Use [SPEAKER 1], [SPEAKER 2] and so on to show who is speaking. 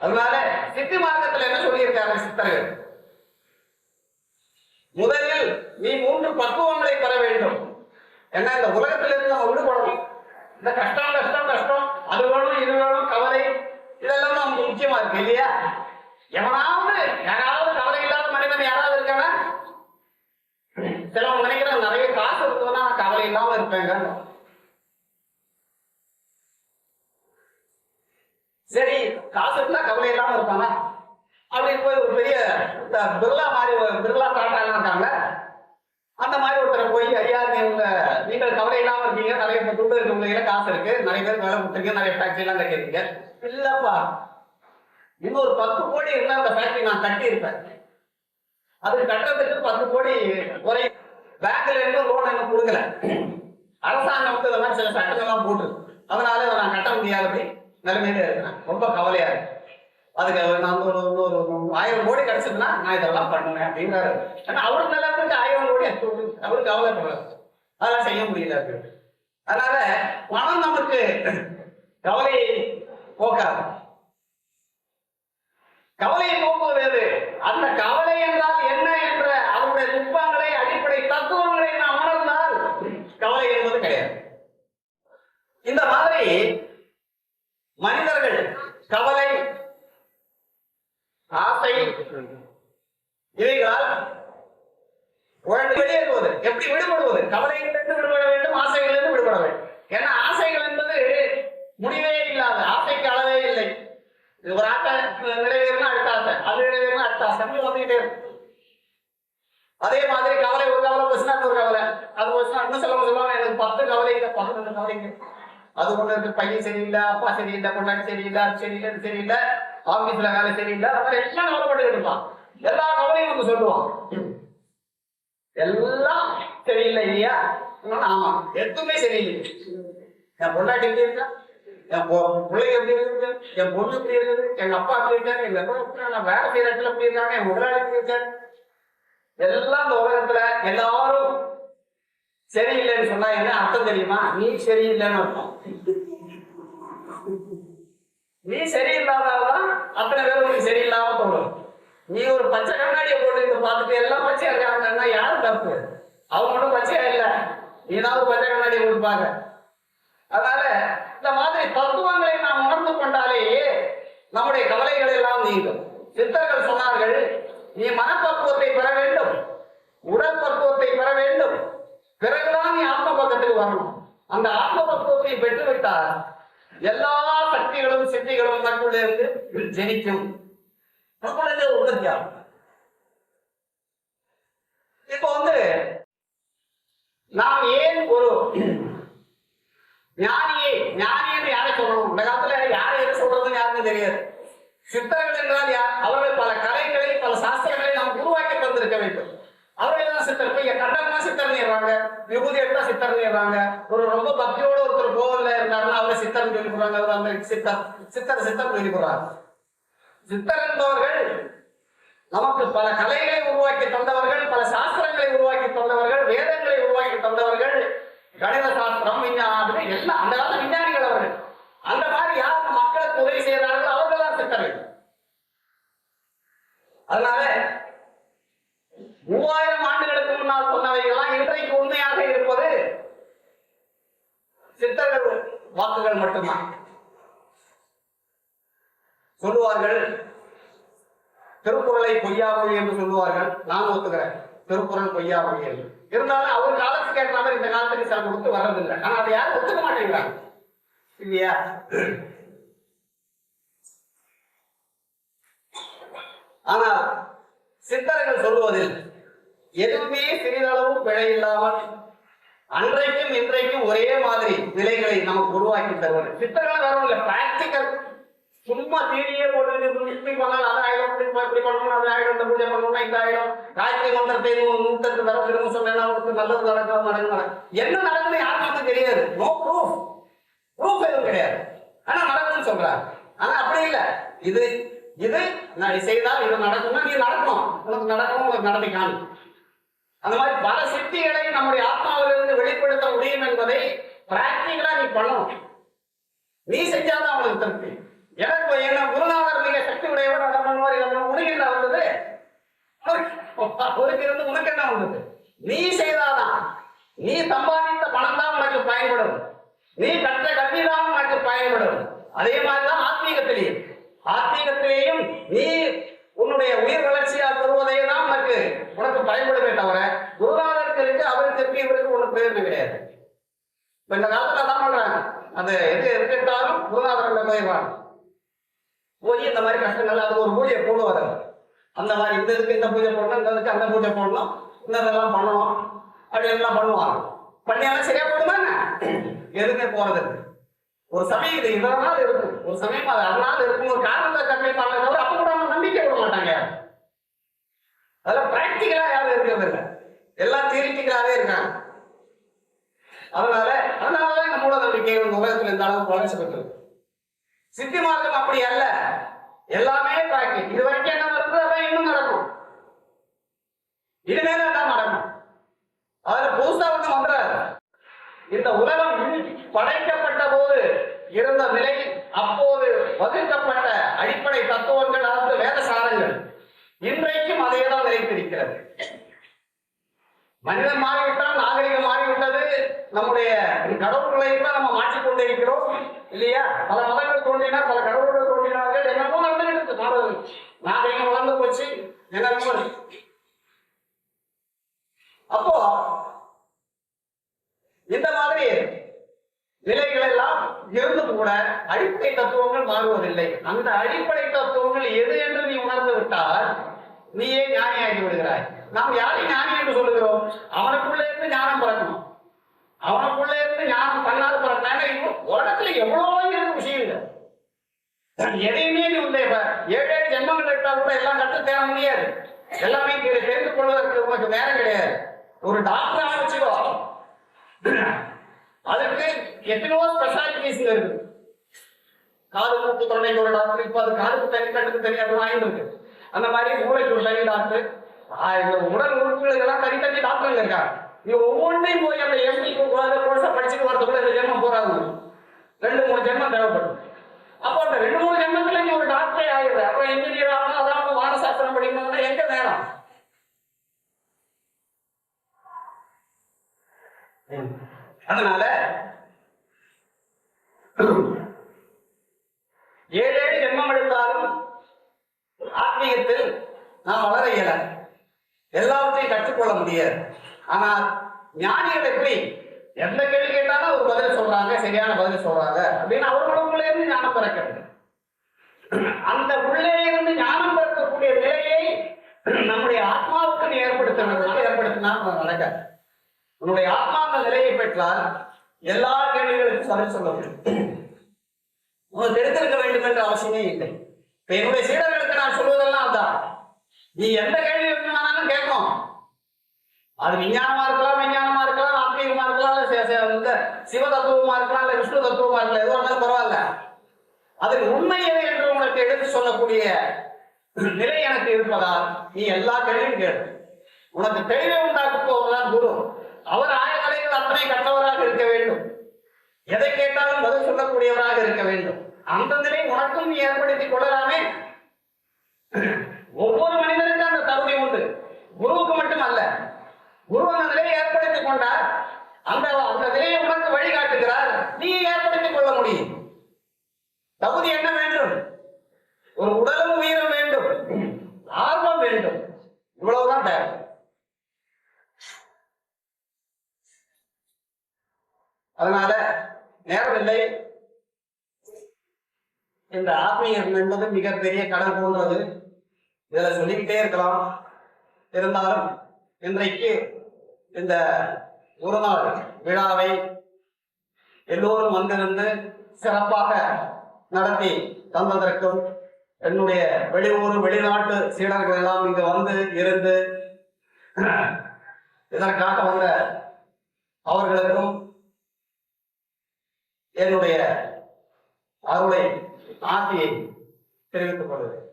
[SPEAKER 1] அதனால சித்தி மார்க்கத்துல என்ன சொல்லியிருக்காங்க சித்தர்கள்? முதலில் நீ மூன்று பக்குவங்களை பெற வேண்டும். ஏன்னா இந்த உலகத்திலிருந்து நம்ம விடுபடணும் இந்த கஷ்டம் கஷ்டம் கஷ்டம் அது வேணும் இது வேணும் கவலை இதெல்லாம் நமக்கு முக்கியமா இருக்கு இல்லையா? எவனாவது யாராவது கவலை இல்லாத மனிதன் யாராவது இருக்கானா? சிலவங்க நினைக்கிறேன் நிறைய காசு இருந்ததுன்னா நான் கவலை இல்லாம இருப்பேங்க சரி காசு இருந்தா கவலை இல்லாம இருப்பானா அப்படி போய் ஒரு பெரிய இந்த பிர்லா மாதிரி ஒரு பிர்லா டாட்டாலாம் இருக்காங்க அந்த மாதிரி ஒருத்தரை போய் நீங்கள் கவலை இல்லாம இருக்கீங்க நிறைய துண்டு இருக்கு உங்க காசு இருக்கு நிறைய பேர் வேலை கொடுத்துருக்கீங்க நிறைய ஃபேக்டரி எல்லாம் கட்டிருக்கீங்க இல்லப்பா. இன்னும் ஒரு பத்து கோடி இருந்தா அந்த ஃபேக்டரி நான் கட்டியிருப்பேன். அது கட்டுறதுக்கு பத்து கோடி குறை. பேங்க்ல இருந்து லோன் எனக்கு கொடுக்கல. அரசாங்கம் வந்து இதெல்லாம் சில சட்டங்கள்லாம் போட்டு அதனால இதை நான் கட்ட முடியாதபடி நிலைமையில இருக்கிறேன். ரொம்ப கவலையா இருக்கு. அதுக்கு நான் ஒரு ஒரு ஒரு ஆயிரம் கோடி கிடைச்சதுன்னா நான் இதெல்லாம் பண்ணுவேன் அப்படிங்கிறாரு. ஏன்னா அவருக்கு நல்லா இருக்கு ஆயிரம் கோடி அவருக்கு கவலைப்படுறாரு. அதெல்லாம் செய்ய முடியல அதனால பணம் நமக்கு கவலையை போக்காது. கவலையை போக்குவது அந்த கவலை என்றால் என்ன என்ற அதனுடைய நுட்பங்களை அடிப்படை தத்துவங்களை நாம் உணர்ந்தால் கவலை என்பது கிடையாது. இந்த மாதிரி மனிதர்கள் கவலை ஆசை இவைகளால் உழந்து வெளியேறுவது எப்படி விடுபடுவது? கவலைகளிலிருந்து விடுபட வேண்டும் ஆசைகளிலிருந்து விடுபட வேண்டும். ஏன்னா ஆசைகள் என்பது முடிவே இல்லாத ஆசைக்கு அளவே இல்லை. இது ஒரு ஆட்டை நிறைவேறினா அடுத்த ஆசை. அது நிறைவேறினா அடுத்த ஆசை. வந்துகிட்டே இருக்கும் அதே மாதிரி கவலை ஒரு கவலை பேசினா ஒரு கவலை. அது பேசினா இன்னும் சொல்லுவாங்க சொல்லுவாங்க எனக்கு பத்து கவலை இல்லை பன்னெண்டு கவலைங்க அது ஒண்ணு இருக்கு பையன் சரியில்லை அப்பா சரியில்லை பொண்டாட்டி சரியில்லை அது சரியில்லை இது சரியில்லை ஆபீஸ்ல வேலை சரியில்லை அது மாதிரி எல்லாம் கவலைப்பட்டு இருப்பான். எல்லா கவலையும் வந்து சொல்லுவான். எல்லாம் சரியில்லை இல்லையா? ஆமா எதுவுமே சரியில்லை. என் பொண்டாட்டி எப்படி இருக்கா? என் பிள்ளைங்க எப்படி இருக்குது என் பொண்ணு எப்படி இருக்குது? எங்க அப்பா எப்படி இருக்காரு? எங்க அப்பா எப்படி நான் வேலை செய்யற இடத்துல எப்படி இருக்காங்க? என் முதலாளி எப்படி இருக்காரு? எல்லாம் இந்த உலகத்துல எல்லாரும் சரியில்லைன்னு சொன்னா என்ன அர்த்தம் தெரியுமா? நீ சரியில்லைன்னு அர்த்தம். நீ சரியில்லாதான் அத்தனை பேர் உனக்கு சரியில்லாம தோணும். நீ ஒரு பச்சை கண்ணாடியை போட்டு பார்த்துட்டு எல்லாம் பச்சையா இருக்காங்கன்னா யாரு தப்பு அவங்க மட்டும் பச்சையா இல்ல. நீ பச்சை கண்ணாடியை கொடுப்பாங்க அதனால இந்த மாதிரி தத்துவங்களை நாம் உணர்ந்து கொண்டாலேயே நம்முடைய கவலைகள் எல்லாம் நீங்கும். சித்தர்கள் சொன்னார்கள் நீ மனப்பக்குவத்தை பெற வேண்டும். உடல் பக்குவத்தை பெற வேண்டும். பிறகுதான் நீ ஆத்ம பக்கத்துக்கு வரணும். அந்த ஆத்ம பக்குவத்தை பெற்றுவிட்டால் எல்லா சக்திகளும் சித்திகளும் தன்னுள்ளே இருந்து ஜெனிக்கும் அப்பொழுது இப்போ வந்து நாம் ஏன் ஒரு ஞானியை ஞானின்னு யாரை சொல்லணும் இந்த காலத்துல யாரை எது சொல்றதுன்னு யாருக்கும் தெரியாது சித்தர்கள் என்றால் யார் அவர்கள் பல கலைகளை பல சாஸ்திரங்களை நாம் உருவாக்கி தந்திருக்க வேண்டும் அவர்கள் தான் சித்தர் இப்ப கண்டனா சித்தர் நேர்றாங்க விபூதி எடுத்தா சித்தர் நேர்றாங்க ஒரு ரொம்ப பக்தியோட ஒருத்தர் கோவில்ல இருந்தாருன்னா அவரை சித்தர் சொல்லி போறாங்க அவர் அந்த சித்தர் சித்தர் சித்தர் சொல்லி போறாங்க சித்தர் என்பவர்கள் நமக்கு பல கலைகளை உருவாக்கி தந்தவர்கள் பல சாஸ்திரங்களை உருவாக்கி தந்தவர்கள் வேதங்களை உருவாக்கி தந்தவர்கள் கணித சாஸ்திரம் விஞ்ஞானம் எல்லாம் அந்த காலத்து விஞ்ஞானிகள் அவர்கள் அந்த மாதிரி யார் மக்களுக்கு உதவி செய்கிறார்களோ அவர்கள் தான் சித்தர்கள் அதனால மூவாயிரம் ஆண்டுகளுக்கு முன்னால் சொன்னவைகள்லாம் இன்றைக்கு உண்மையாக இருப்பது சித்தர்கள் வாக்குகள் மட்டும்தான் சொல்லுவார்கள் திருக்குறளை பொய்யாமொழி என்று சொல்லுவார்கள். நான் ஒத்துக்கிறேன். திருக்குறள் பொய்யாமொழி என்று. இருந்தாலும் அவர் காலத்துக்கு ஏற்ற மாதிரி இந்த காலத்துக்கு சில கொடுத்து வர்றதில்லை. ஆனா அதை யாரும் ஒத்துக்க மாட்டேங்கிறாங்க. இல்லையா? ஆனால் சித்தர்கள் சொல்லுவதில் எதுவுமே சிறிதளவும் பிழை இல்லாமல் அன்றைக்கும் இன்றைக்கும் ஒரே மாதிரி விலைகளை நமக்கு உருவாக்கி தருவது. சித்தர்கள் வேற பிராக்டிக்கல் சும்மா தீரியே போட்டு இப்படி பண்ணால் அது ஆயிடும் இப்படி இப்படி பண்ணணும் அது ஆயிடும் இந்த பூஜை பண்ணணும் இந்த ஆயிடும். காயத்ரி மந்திரத்தை நூ- நூத்தெட்டு தர திரும்ப சொன்னா உங்களுக்கு நல்லது நடக்கும் நடக்கும் நடக்கும் என்ன நடக்குது யாருக்கும் தெரியாது. நோ ப்ரூஃப் ப்ரூஃப் எதுவும் கிடையாது. ஆனா நடக்கும்னு சொல்றாங்க. ஆனா அப்படி இல்லை. இது இது நான் செய்தால் இது நடக்கும்னா நீ நடக்கும். உனக்கு நடக்கும் உனக்கு நடத்தி காணும் அந்த மாதிரி பல சித்திகளை நம்முடைய ஆத்மாவிலிருந்து வெளிப்படுத்த முடியும் என்பதை பிராக்டிகலா நீ பண்ணணும். நீ செஞ்சாதான் அவனுக்கு திருப்தி. எனக்கு என்ன குருநாதர் மிக மாதிரி நம்ம உனக்கு என்ன வந்தது? அவருக்கு இருந்து உனக்கு என்ன வந்தது? நீ செய்தாதான். நீ சம்பாதித்த பணம் தான் உனக்கு பயன்படும். நீ கற்ற கல்வி தான் உனக்கு பயன்படும். அதே மாதிரிதான் ஆத்மீகத்திலேயும் ஆத்மீகத்திலேயும் நீ உன்னுடைய உயிர் வளர்ச்சியால் பெறுவதே தான் உனக்கு உனக்கு பயன்படுமே தவிர குருநாதருக்கு இருக்கு அவருக்கு இருக்கு இவருக்கு உனக்கு பிரயோஜனம் கிடையாது. இப்ப இந்த காலத்துல தான் பண்றாங்க? அந்த எது எதுக்கெடுத்தாலும் குருநாதர்கள் போயிடுவாங்க போய் இந்த மாதிரி கஷ்டங்கள் அது ஒரு பூஜையை போடுவார் அவர். அந்த மாதிரி இந்த இதுக்கு இந்த பூஜை போடணும் இந்த இதுக்கு அந்த பூஜை போடணும் இந்த இதெல்லாம் பண்ணணும் அப்படி எல்லாம் பண்ணுவாங்க. பண்ணியெல்லாம் சரியா போடுமா என்ன? எதுவுமே போறது ஒரு சமயம் இது இதனால் இருக்கும். ஒரு சமயம் அது அதனால இருக்கும். ஒரு காரணத்தை கம்மி தவிர அப்ப கூட அவங்க நம்பிக்கை விட மாட்டாங்க. அதெல்லாம் பிராக்டிக்கலா யாரும் இருக்கிறது இல்லை. எல்லாம் தியரிட்டிக்கலாவே இருக்காங்க. அதனால அதனாலதான் இந்த மூட நம்பிக்கை உலகத்துல இந்த அளவுக்கு வளர்ச்சி பெற்றிருக்கு சித்தி மார்க்கம் அப்படி அல்ல. எல்லாமே பிராக்டிக் இது வரைக்கும் என்ன நடக்குது அதான் இன்னும் நடக்கும். இனிமேல தான் நடக்கும். அதுல புதுசா ஒண்ணு வந்துறாரு இந்த உலகம் படைக்கப்பட்ட போது இருந்த நிலை அப்போது வகுக்கப்பட்ட அடிப்படை தத்துவங்கள் அல்லது வேத சாரங்கள் இன்றைக்கும் அதையே தான் நிலைத்திருக்கிறது. மனிதன் மாறிவிட்டால் நாகரிகம் மாறிவிட்டது நம்முடைய கடவுள்களை கூட நம்ம மாற்றிக்கொண்டே இருக்கிறோம் இல்லையா? பல மதங்கள் தோன்றினா பல கடவுள்கள் தோன்றினார்கள். என்னமோ நடந்துகிட்டு இருக்கு. மாறுதல் நாகரிகம் வளர்ந்து போச்சு? என்னமோ அப்போ இந்த மாதிரி நிலைகள் எல்லாம் இருந்து கூட அடிப்படை தத்துவங்கள் மாறுவதில்லை. அந்த அடிப்படை தத்துவங்கள் எது என்று நீ உணர்ந்து விட்டால் நீயே ஞானியாகி விடுகிறாய். நாம் யாரை ஞானி என்று சொல்லுகிறோம்? அவனுக்குள்ளே இருந்து ஞானம் பிறக்கணும். அவனுக்குள்ளே இருந்து யாரும் பண்ணாது பிறக்கணும் உலகத்துல எவ்வளவோ இருக்கு விஷயங்கள். எதையுமே நீ உள்ள இப்ப ஏழு ஏழு ஜென்மங்கள் எடுத்தா கூட எல்லாம் கற்று தேர முடியாது. எல்லாமே தெரி- தெரிந்து கொள்வதற்கு உனக்கு நேரம் கிடையாது. ஒரு டாக்டர் ஆரம்பிச்சுக்கோ அதுக்கு எத்தனையோ ஸ்பெஷாலிட்டிஸ் இருக்கு. காது மூக்கு தொண்டைக்கு ஒரு டாக்டர் இப்ப அது காதுக்கு தனி கட்டுக்கு தனி வாங்கிட்டு இருக்கு. அந்த மாதிரி மூளைக்கு ஒரு தனி டாக்டர் உடல் உறுப்புகளுக்கு எல்லாம் இருக்காங்க இது ஒவ்வொன்றையும் போய் அந்த எம்டி கோர்ஸை படிச்சுட்டு வரதுக்குள்ள இந்த ஜென்மம் போறாங்க ரெண்டு மூணு ஜென்மம் தேவைப்படும். அப்போ அந்த ரெண்டு மூணு ஜென்மத்துல நீ ஒரு டாக்டரே ஆகிடுற அப்போ இன்ஜினியர் ஆகணும் அதாவது வானசாஸ்திரம் படிக்கணும்னா எங்க நேரம் அதனால ஏழு ஏழு ஜென்மம் எடுத்தாலும் ஆத்மீகத்தில் நாம் வளர இயல. எல்லாவற்றையும் கற்றுக்கொள்ள முடியாது. ஆனால் ஞானிகள் எப்படி? எந்த கேள்வி கேட்டாலும் ஒரு பதில் சொல்றாங்க சரியான பதில் சொல்றாங்க. அப்படின்னு அவர்களுக்குள்ளே இருந்து ஞானம் பிறக்கிறது. அந்த உள்ளே இருந்து ஞானம் பிறக்கக்கூடிய நிலையை நம்முடைய ஆத்மாவுக்கு நீ ஏற்படுத்தினதுனால ஏற்படுத்தினால் நடக்க உன்னுடைய ஆத்மா அந்த நிலையை பெற்றால் எல்லா கேள்விகளுக்கும் பதில் சொல்ல முடியும். உனக்கு தெரிந்திருக்க வேண்டும் என்ற அவசியமே இல்லை. இப்ப என்னுடைய சீடர்களுக்கு நான் சொல்வதெல்லாம் அதான். நீ எந்த கேள்வி வேணுமானாலும் கேட்கும் அது விஞ்ஞானமா இருக்கலாம் விஞ்ஞானமா இருக்கலாம் ஆத்மீகமா இருக்கலாம் இல்ல சிவ தத்துவமா இருக்கலாம் இல்ல விஷ்ணு தத்துவமா இருக்கலாம் எதுவாக இருந்தாலும் பரவாயில்ல. அதில் உண்மை எது என்று உனக்கு எடுத்து சொல்லக்கூடிய நிலை எனக்கு இருப்பதால் நீ எல்லா கேள்வியும் கேடு உனக்கு தெளிவை உண்டாக்கு போவதுதான் குரு. அவர் ஆயக்கலைகள் அத்தனை கற்றவராக இருக்க வேண்டும். எதை கேட்டாலும் பதில் சொல்லக்கூடியவராக இருக்க வேண்டும். அந்த நிலை உனக்கும் நீ ஏற்படுத்திக் கொள்ளலாமே. ஒவ்வொரு மனிதனுக்கும் அந்த தகுதி உண்டு. குருவுக்கு மட்டும் அல்ல குரு அந்த நிலையை ஏற்படுத்திக் கொண்டார். அந்த அந்த நிலையை உனக்கு வழிகாட்டுகிறார். நீ ஏற்படுத்திக் கொள்ள முடியும். தகுதி என்ன வேண்டும்? ஒரு உடலும் உயிரும் வேண்டும். ஆர்வம் வேண்டும். இவ்வளவுதான் தேவை அதனால நேரமில்லை. இந்த ஆத்மீகம் என்பது மிகப்பெரிய கடல் போன்றது. இதுல சொல்லிக்கிட்டே இருக்கலாம். இருந்தாலும் இன்றைக்கு இந்த ஒரு நாள் விழாவை எல்லோரும் வந்திருந்து சிறப்பாக நடத்தி தந்ததற்கும் என்னுடைய வெளியூர் வெளிநாட்டு சீடர்கள் எல்லாம் இங்கு வந்து இருந்து இதற்காக வந்த அவர்களுக்கும் என்னுடைய அருளை ஆசையை தெரிவித்துக் கொள்கிறேன்.